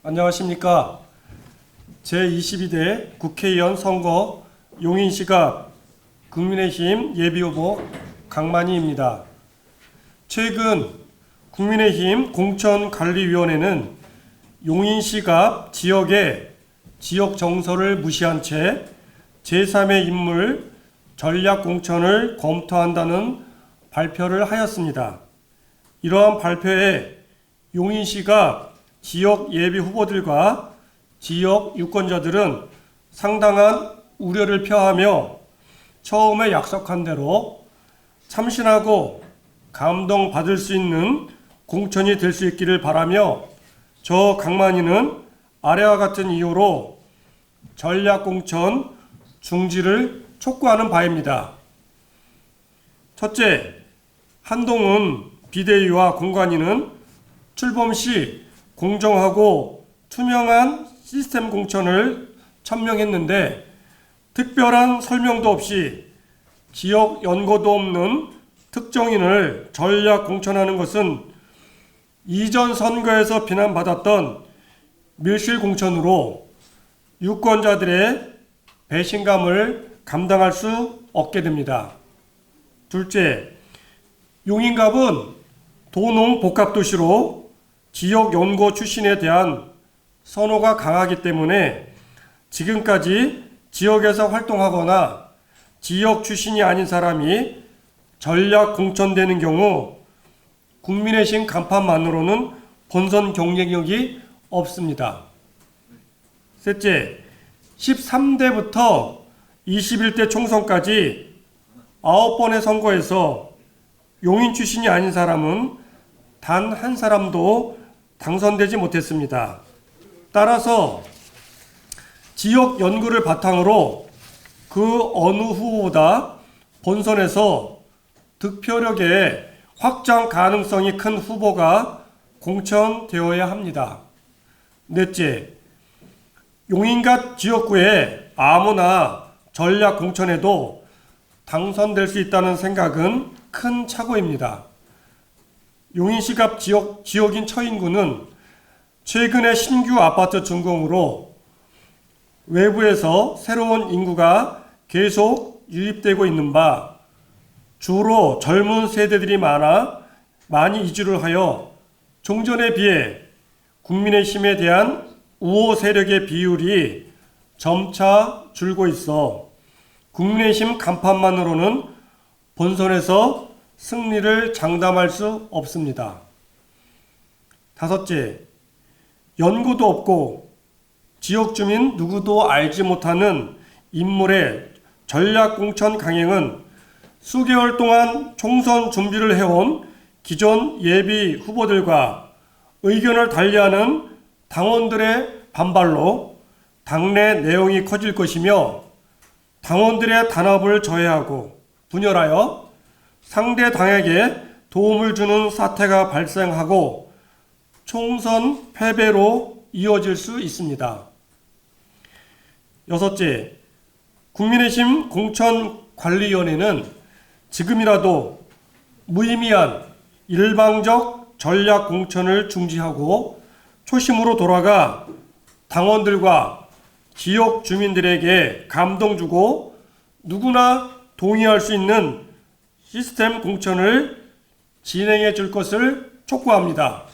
안녕하십니까. 제22대 국회의원 선거 용인시가 국민의힘 예비후보 강만희입니다. 최근 국민의힘 공천관리위원회는 용인시가 지역의 지역 정서를 무시한 채 제3의 인물 전략 공천을 검토한다는 발표를 하였습니다. 이러한 발표에 용인시가 지역 예비 후보들과 지역 유권자들은 상당한 우려를 표하며 처음에 약속한 대로 참신하고 감동받을 수 있는 공천이 될 수 있기를 바라며 저 강만희는 아래와 같은 이유로 전략 공천 중지를 촉구하는 바입니다. 첫째, 한동훈 비대위와 공관위는 출범 시 공정하고 투명한 시스템 공천을 천명했는데 특별한 설명도 없이 지역 연고도 없는 특정인을 전략 공천하는 것은 이전 선거에서 비난받았던 밀실 공천으로 유권자들의 배신감을 감당할 수 없게 됩니다. 둘째, 용인갑은 도농 복합도시로 지역 연고 출신에 대한 선호가 강하기 때문에 지금까지 지역에서 활동하거나 지역 출신이 아닌 사람이 전략 공천되는 경우 국민의힘 간판만으로는 본선 경쟁력이 없습니다. 셋째, 13대부터 21대 총선까지 9번의 선거에서 용인 출신이 아닌 사람은 단 한 사람도 당선되지 못했습니다. 따라서 지역 연구를 바탕으로 그 어느 후보보다 본선에서 득표력의 확장 가능성이 큰 후보가 공천되어야 합니다. 넷째, 용인갑 지역구에 아무나 전략 공천에도 당선될 수 있다는 생각은 큰 착오입니다. 용인시갑 지역, 지역인 처인구는 최근에 신규 아파트 준공으로 외부에서 새로운 인구가 계속 유입되고 있는 바 주로 젊은 세대들이 많아 많이 이주를 하여 종전에 비해 국민의힘에 대한 우호 세력의 비율이 점차 줄고 있어 국민의힘 간판만으로는 본선에서 승리를 장담할 수 없습니다. 다섯째, 연구도 없고 지역 주민 누구도 알지 못하는 인물의 전략 공천 강행은 수개월 동안 총선 준비를 해온 기존 예비 후보들과 의견을 달리하는 당원들의 반발로 당내 내용이 커질 것이며 당원들의 단합을 저해하고 분열하여 상대 당에게 도움을 주는 사태가 발생하고 총선 패배로 이어질 수 있습니다. 여섯째, 국민의힘 공천관리위원회는 지금이라도 무의미한 일방적 전략 공천을 중지하고 초심으로 돌아가 당원들과 지역 주민들에게 감동 주고 누구나 동의할 수 있는 시스템 공천을 진행해 줄 것을 촉구합니다.